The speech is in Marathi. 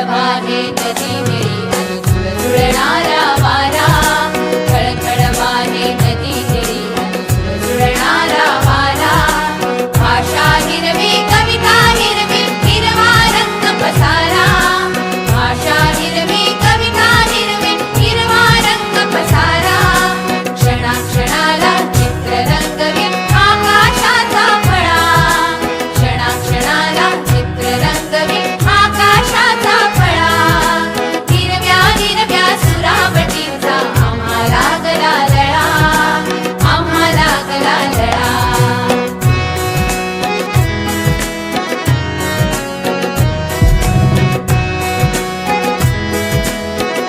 तळभागे नदी मिळी